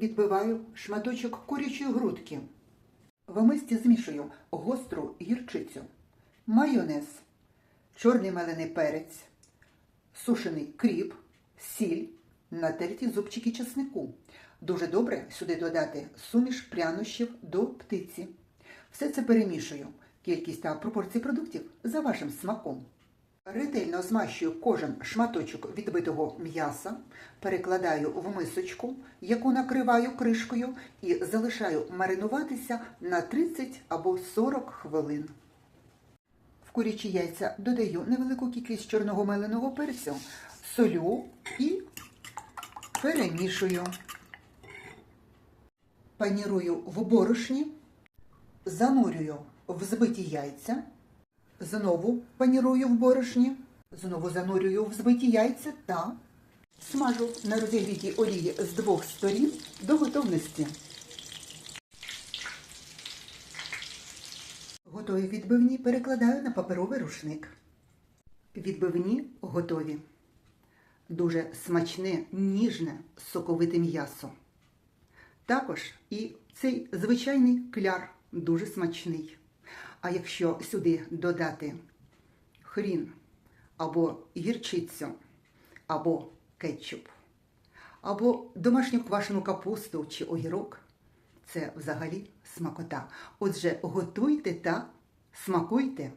відбиваю шматочок курячої грудки. В мисці змішую гостру гірчицю, майонез, чорний мелений перець, сушений кріп, сіль, натерті зубчики чеснику. Дуже добре сюди додати суміш прянощів до птиці. Все це перемішую. Кількість та пропорції продуктів за вашим смаком. Ретельно змащую кожен шматочок відбитого м'яса, перекладаю в мисочку, яку накриваю кришкою, і залишаю маринуватися на 30 або 40 хвилин. В курячі яйця додаю невелику кількість чорного меленого перцю, солю і перемішую. Панірую в борошні, занурюю в збиті яйця, знову панірую в борошні, знову занурюю в збиті яйця та смажу на розігрітій олії з двох сторін до готовності. Готові відбивні перекладаю на паперовий рушник. Відбивні готові. Дуже смачне, ніжне, соковите м'ясо. Також і цей звичайний кляр дуже смачний. А якщо сюди додати хрін або гірчицю, або кетчуп, або домашню квашену капусту чи огірок, це взагалі смакота. Отже, готуйте та смакуйте.